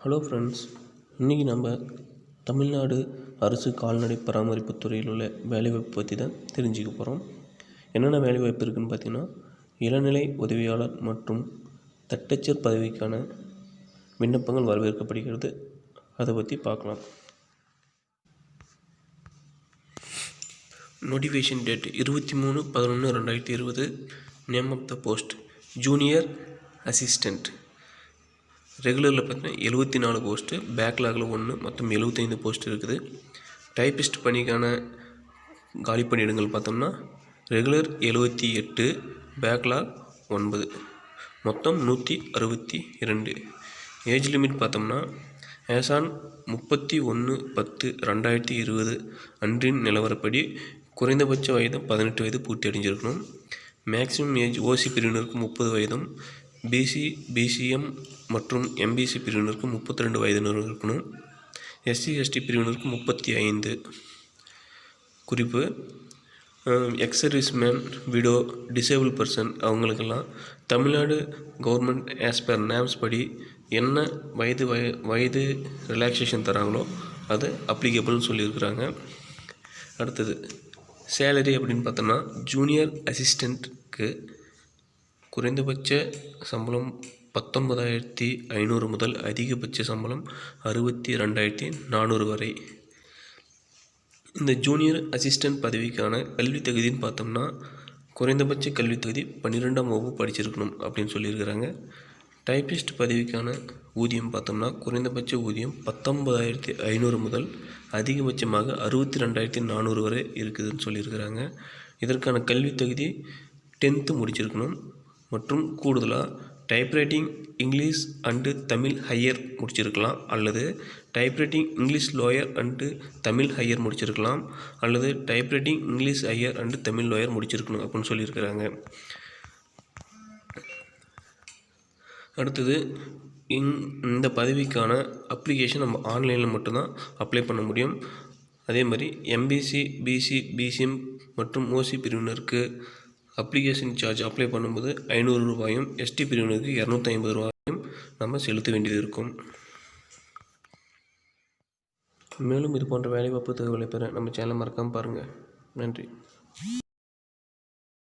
Hello friends இன்றைக்கி நம்ம தமிழ்நாடு அரசு கால்நடை பராமரிப்பு துறையில் உள்ள வேலைவாய்ப்பு பற்றி தான் தெரிஞ்சுக்க போகிறோம் என்னென்ன வேலைவாய்ப்பு இருக்குதுன்னு பார்த்தீங்கன்னா இளநிலை உதவியாளர் மற்றும் தட்டச்சர் பதவிக்கான விண்ணப்பங்கள் வரவேற்கப்படுகிறது. அதை பற்றி பார்க்கலாம். நோட்டிஃபிகேஷன் டேட் இருபத்தி மூணு பதினொன்று ரெண்டாயிரத்தி இருபது name of the post junior assistant ரெகுலரில் பார்த்தீங்கன்னா எழுபத்தி நாலு போஸ்ட்டு பேக்லாகில் ஒன்று மொத்தம் எழுபத்தைந்து போஸ்ட் இருக்குது. டைப்பிஸ்ட் பணிக்கான காலி பணியிடங்கள் பார்த்தோம்னா ரெகுலர் எழுபத்தி எட்டு பேக்லாக் ஒன்பது. மொத்தம் நூற்றி அறுபத்தி இரண்டு ஏஜ் லிமிட் பார்த்தோம்னா ஏசான் முப்பத்தி ஒன்று பத்து ரெண்டாயிரத்தி இருபது அன்றின் நிலவரப்படி குறைந்தபட்ச வயது பதினெட்டு வயது பூர்த்தி அடைஞ்சிருக்கணும் மேக்ஸிமம் ஏஜ் ஓசி பிரிவினருக்கு முப்பது வயதும் பிசி பிசிஎம் மற்றும் எம்பிசி பிரிவினருக்கு முப்பத்தி ரெண்டு வயதினர் இருக்கணும் எஸ்சி எஸ்டி பிரிவினருக்கு முப்பத்தி ஐந்து குறிப்பு ex serviceman widow disabled person அவங்களுக்கெல்லாம் Tamil Nadu government as per names படி என்ன வயது வய வயது ரிலாக்ஸேஷன் தராங்களோ அது அப்ளிகபிள்னு சொல்லியிருக்கிறாங்க. அடுத்தது சேலரி அப்படின்னு பார்த்தோம்னா ஜூனியர் அசிஸ்டண்ட்டுக்கு குறைந்தபட்ச சம்பளம் பத்தொன்பதாயிரத்தி ஐநூறு முதல் அதிகபட்ச சம்பளம் அறுபத்தி ரெண்டாயிரத்தி நானூறு வரை. இந்த ஜூனியர் அசிஸ்டன்ட் பதவிக்கான கல்வி தகுதின்னு பார்த்தோம்னா குறைந்தபட்ச கல்வி தகுதி பன்னிரெண்டாம் வகுப்பு படிச்சிருக்கணும் அப்படின்னு சொல்லியிருக்கிறாங்க. டைப்பிஸ்ட் பதவிக்கான ஊதியம் பார்த்தோம்னா குறைந்தபட்ச ஊதியம் பத்தொன்பதாயிரத்தி ஐநூறு முதல் அதிகபட்சமாக அறுபத்தி ரெண்டாயிரத்தி நானூறு வரை இருக்குதுன்னு சொல்லியிருக்கிறாங்க. இதற்கான கல்வி தகுதி டென்த்து முடிச்சிருக்கணும். மற்றும் கூடுதலாக typewriting English and Tamil higher முடிச்சிருக்கலாம் அல்லது typewriting English lower and Tamil higher முடிச்சிருக்கலாம் அல்லது typewriting English higher and Tamil lower முடிச்சிருக்கணும் அப்படின்னு சொல்லியிருக்கிறாங்க. அடுத்தது இங் இந்த பதவிக்கான அப்ளிகேஷன் நம்ம ஆன்லைனில் மட்டும்தான் அப்ளை பண்ண முடியும். அதே மாதிரி எம்பிசி பிசி பிசிஎம் மற்றும் ஓசி பிரிவினருக்கு அப்ளிகேஷன் சார்ஜ் அப்ளை பண்ணும்போது ஐநூறு ரூபாயும் எஸ்டி பிரிவினருக்கு இரநூத்தி ஐம்பது ரூபாயும் நம்ம செலுத்த வேண்டியது இருக்கும். மேலும் இது போன்ற வேலைவாய்ப்பு தகவலை பெற நம்ம சேனலை மறக்காமல் பாருங்கள் நன்றி.